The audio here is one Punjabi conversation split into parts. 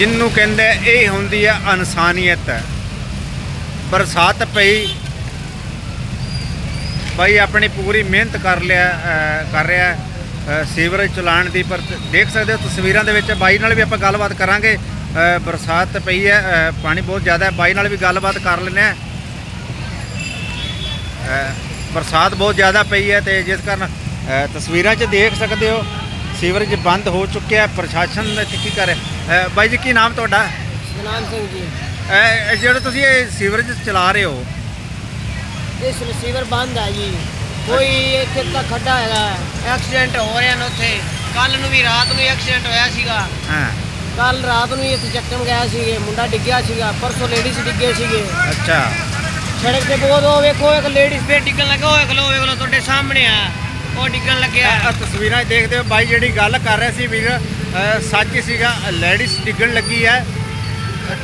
ਜਿਹਨੂੰ ਕਹਿੰਦੇ ਇਹ ਹੁੰਦੀ ਹੈ ਇਨਸਾਨੀਅਤ। ਬਰਸਾਤ ਪਈ। ਭਾਈ ਆਪਣੀ ਪੂਰੀ ਮਿਹਨਤ ਕਰ ਲਿਆ ਕਰ ਰਿਹਾ ਸੀਵਰੇਜ ਚਲਾਉਣ ਦੀ, ਪਰ ਦੇਖ ਸਕਦੇ ਹੋ ਤਸਵੀਰਾਂ ਦੇ ਵਿੱਚ ਬਾਈ ਨਾਲ ਵੀ ਆਪਾਂ ਗੱਲਬਾਤ ਕਰਾਂਗੇ। ਬਰਸਾਤ ਪਈ ਹੈ ਪਾਣੀ ਬਹੁਤ ਜ਼ਿਆਦਾ ਹੈ, ਬਾਈ ਨਾਲ ਵੀ ਗੱਲਬਾਤ ਕਰ ਲੈਂਦੇ ਆ ਬਰਸਾਤ ਬਹੁਤ ਜ਼ਿਆਦਾ ਪਈ ਹੈ ਤੇ ਜਿਸ ਕਾਰਨ ਤਸਵੀਰਾਂ 'ਚ ਦੇਖ ਸਕਦੇ ਹੋ ਸੀਵਰੇਜ ਬੰਦ ਹੋ ਚੁੱਕਿਆ ਪ੍ਰਸ਼ਾਸਨ ਇੱਥੇ ਕੀ ਕਰ ਰਿਹਾ? ਬਾਈ ਜੀ ਕੀ ਨਾਮ ਤੁਹਾਡਾ? ਸਤਨਾਮ ਸਿੰਘ ਜੀ। ਅ, ਜਿਹੜਾ ਤੁਸੀਂ ਇਹ ਸੀਵਰੇਜ ਚਲਾ ਰਹੇ ਹੋ ਇਸ ਰਿਸੀਵਰ ਬੰਦ ਹੈ ਜੀ। ਕੋਈ ਇੱਥੇ ਤਾਂ ਖੱਡਾ ਹੈਗਾ। ਐਕਸੀਡੈਂਟ ਹੋ ਰਿਹਾ ਨੇ ਉੱਥੇ। ਕੱਲ ਨੂੰ ਵੀ ਰਾਤ ਨੂੰ ਐਕਸੀਡੈਂਟ ਹੋਇਆ ਸੀਗਾ। ਹਾਂ। ਕੱਲ ਰਾਤ ਨੂੰ ਹੀ ਇੱਥੇ ਚੱਕਣ ਗਿਆ ਸੀਗੇ। ਮੁੰਡਾ ਡਿੱਗਿਆ ਸੀਗਾ। ਪਰਸੋਂ ਲੇਡੀਜ਼ ਡਿੱਗੇ ਸੀਗੇ। ਅੱਛਾ। ਸੜਕ ਤੇ ਬਹੁਤ ਉਹ ਵੇਖੋ ਇੱਕ ਲੇਡੀਜ਼ ਫੇਰ ਡਿੱਗਣ ਲੱਗਾ। ਉਹ ਵੇਖ ਲਓ ਵੇਖ ਤੁਹਾਡੇ ਸਾਹਮਣੇ ਆ। ਉਹ ਡਿੱਗਣ ਲੱਗਿਆ। ਆ ਤਸਵੀਰਾਂ 'ਚ ਦੇਖਦੇ ਹੋ। ਬਾਈ ਜਿਹੜੀ ਗੱਲ ਕਰ ਰਿਹਾ ਸੀ ਵੀਰ ਸੱਚ ਹੀ ਸੀਗਾ ਲੇਡੀਜ਼ ਡਿੱਗਣ ਲੱਗੀ ਹੈ।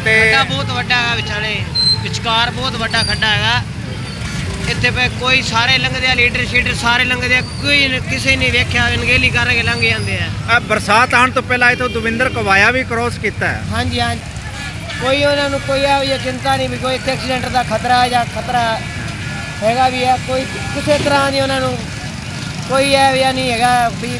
ਤੇ ਖੱਡਾ ਬਹੁਤ ਵੱਡਾ ਹੈਗਾ ਵਿਚਾਲੇ। ਵਿਚਕਾਰ ਬਹੁਤ ਵੱਡਾ ਖੱਡਾ ਹੈਗਾ। ਇੱਥੇ ਪੇ ਕੋਈ ਸਾਰੇ ਲੰਘਦੇ ਆ ਲੀਡਰ ਸ਼ੀਡਰ ਸਾਰੇ ਲੰਘਦੇ ਆ ਕੋਈ ਨ- ਕਿਸੇ ਨੇ ਵੇਖਿਆ ਅਣਗਹਿਲੀ ਕਰਕੇ ਲੰਘ ਜਾਂਦੇ ਆ। ਆ ਬਰਸਾਤ ਆਉਣ ਤੋਂ ਪਹਿਲਾਂ ਇਥੋਂ ਦਵਿੰਦਰ ਕਵਾਇਆ ਵੀ ਕ੍ਰੋਸ ਕੀਤਾ ਹੈ। ਹਾਂਜੀ ਹਾਂਜੀ ਕੋਈ ਉਹਨਾਂ ਨੂੰ ਕੋਈ ਆ ਇਹ ਚਿੰਤਾ ਨਹੀਂ ਵੀ ਕੋਈ ਐਕਸੀਡੈਂਟ ਦਾ ਖਤਰਾ ਹੈ ਜਾਂ ਖਤਰਾ ਹੈਗਾ ਵੀ ਹੈ ਕੋਈ ਕਿਸੇ ਤਰ੍ਹਾਂ ਦੀ ਉਹਨਾਂ ਨੂੰ ਕੋਈ ਹੈ ਵੀ ਨਹੀਂ ਹੈਗਾ ਵੀ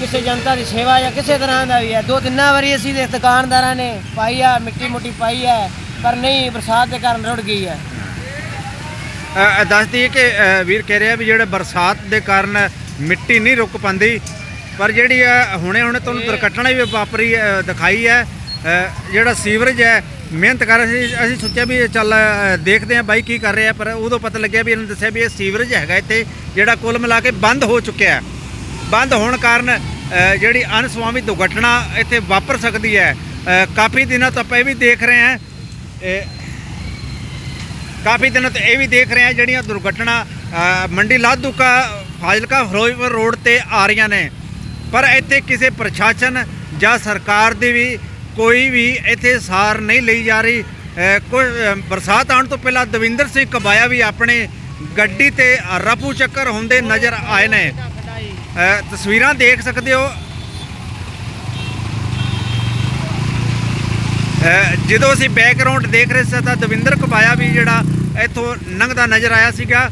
ਕਿਸੇ ਜਨਤਾ ਦੀ ਸੇਵਾ ਜਾਂ ਕਿਸੇ ਤਰ੍ਹਾਂ ਦਾ ਵੀ ਹੈ। ਦੋ ਤਿੰਨਾਂ ਵਾਰੀ ਅਸੀਂ ਦੇ ਦੁਕਾਨਦਾਰਾਂ ਨੇ ਪਾਈ ਆ ਮਿੱਟੀ ਮੁੱਟੀ ਪਾਈ ਹੈ ਪਰ ਨਹੀਂ ਬਰਸਾਤ ਦੇ ਕਾਰਨ ਰੁੜ ਗਈ ਹੈ ਅ, ਦੱਸ ਦਈਏ ਕਿ ਅ, ਵੀਰ ਕਹਿ ਰਿਹਾ ਵੀ ਜਿਹੜੇ ਬਰਸਾਤ ਦੇ ਕਾਰਨ ਮਿੱਟੀ ਨਹੀਂ ਰੁਕ ਪਾਉਂਦੀ ਪਰ ਜਿਹੜੀ ਆ ਹੁਣੇ ਹੁਣੇ ਤੁਹਾਨੂੰ ਦੁਰਘਟਨਾ ਵੀ ਵਾਪਰੀ ਅ, ਦਿਖਾਈ ਹੈ ਅ, ਜਿਹੜਾ ਸੀਵਰੇਜ ਹੈ, ਮਿਹਨਤ ਕਰ ਰਹੇ ਸੀ। ਅਸੀਂ ਸੋਚਿਆ ਵੀ ਚੱਲ ਦੇਖਦੇ ਹਾਂ ਬਾਈ ਕੀ ਕਰ ਰਿਹਾ, ਪਰ ਉਦੋਂ ਪਤਾ ਲੱਗਿਆ ਵੀ ਇਹਨਾਂ ਦੱਸਿਆ ਵੀ ਇਹ ਸੀਵਰੇਜ ਹੈਗਾ ਇੱਥੇ, ਜਿਹੜਾ ਕੁੱਲ ਮਿਲਾ ਕੇ ਬੰਦ ਹੋ ਚੁੱਕਿਆ ਹੈ। ਬੰਦ ਹੋਣ ਕਾਰਨ ਜਿਹੜੀ ਅਨਸਵਾਮੀ ਦੁਰਘਟਨਾ ਇੱਥੇ ਵਾਪਰ ਸਕਦੀ ਹੈ। ਕਾਫੀ ਦਿਨਾਂ ਤੋਂ ਆਪਾਂ ਇਹ ਵੀ ਦੇਖ ਰਹੇ ਹਾਂ ਕਾਫੀ ਦਿਨਾਂ ਤੋਂ ਇਹ ਵੀ ਦੇਖ ਰਹੇ ਹਾਂ ਜਿਹੜੀਆਂ ਦੁਰਘਟਨਾ ਮੰਡੀ ਲਾਧੂਕਾ, ਫਾਜ਼ਿਲਕਾ, ਫਿਰੋਜ਼ਪੁਰ ਰੋਡ ਤੇ ਆ ਰਹੀਆਂ ਨੇ। ਪਰ ਇੱਥੇ ਕਿਸੇ ਪ੍ਰਸ਼ਾਸਨ ਜਾਂ ਸਰਕਾਰ ਦੀ ਵੀ ਕੋਈ ਵੀ ਇੱਥੇ ਸਾਰ ਨਹੀਂ ਲਈ ਜਾ ਰਹੀ। ਅ, ਕੋਈ ਬਰਸਾਤ ਆਉਣ ਤੋਂ ਪਹਿਲਾਂ ਦਵਿੰਦਰ ਸਿੰਘ ਕਬਾਇਆ ਵੀ ਆਪਣੇ ਗੱਡੀ ਤੇ ਰਫੂ ਚੱਕਰ ਹੁੰਦੇ ਨਜ਼ਰ ਆਏ ਨੇ। ਤਸਵੀਰਾਂ ਦੇਖ ਸਕਦੇ ਹੋ। ਜਦੋਂ ਅਸੀਂ ਬੈਕਗ੍ਰਾਉਂਡ ਦੇਖ ਰਹੇ ਸੀ ਤਾਂ ਦਵਿੰਦਰ ਕਬਾਇਆ ਵੀ ਜਿਹੜਾ ਇੱਥੋਂ ਲੰਘਦਾ ਨਜ਼ਰ ਆਇਆ ਸੀਗਾ।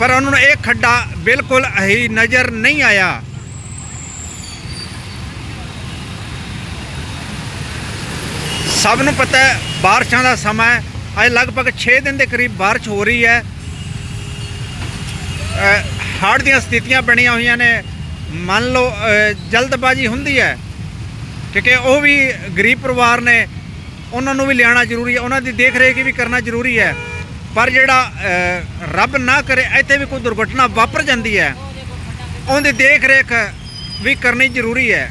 ਪਰ ਉਹਨਾਂ ਨੂੰ ਇਹ ਖੱਡਾ ਬਿਲਕੁਲ ਹੀ ਨਜ਼ਰ ਨਹੀਂ ਆਇਆ। ਸਭ ਨੂੰ ਪਤਾ ਹੈ, ਬਾਰਿਸ਼ਾਂ ਦਾ ਸਮਾਂ ਹੈ। ਅੱਜ ਲਗਭਗ 6 ਦਿਨ ਦੇ ਕਰੀਬ ਬਾਰਿਸ਼ ਹੋ ਰਹੀ ਹੈ। ਹੜ੍ਹ ਦੀਆਂ ਸਥਿਤੀਆਂ ਬਣੀਆਂ ਹੋਈਆਂ ਨੇ। ਮੰਨ ਲਓ ਜਲਦਬਾਜ਼ੀ ਹੁੰਦੀ ਹੈ। ਕਿਉਂਕਿ ਉਹ ਵੀ ਗਰੀਬ ਪਰਿਵਾਰ ਨੇ, ਉਹਨਾਂ ਨੂੰ ਵੀ ਲਿਆਉਣਾ ਜ਼ਰੂਰੀ ਹੈ। ਉਹਨਾਂ ਦੀ ਦੇਖ ਰੇਖ ਵੀ ਕਰਨਾ ਜ਼ਰੂਰੀ ਹੈ। ਪਰ ਜਿਹੜਾ ਰੱਬ ਨਾ ਕਰੇ, ਇੱਥੇ ਵੀ ਕੋਈ ਦੁਰਘਟਨਾ ਵਾਪਰ ਜਾਂਦੀ ਹੈ। ਉਹਦੀ ਦੇਖ ਰੇਖ ਵੀ ਕਰਨੀ ਜ਼ਰੂਰੀ ਹੈ।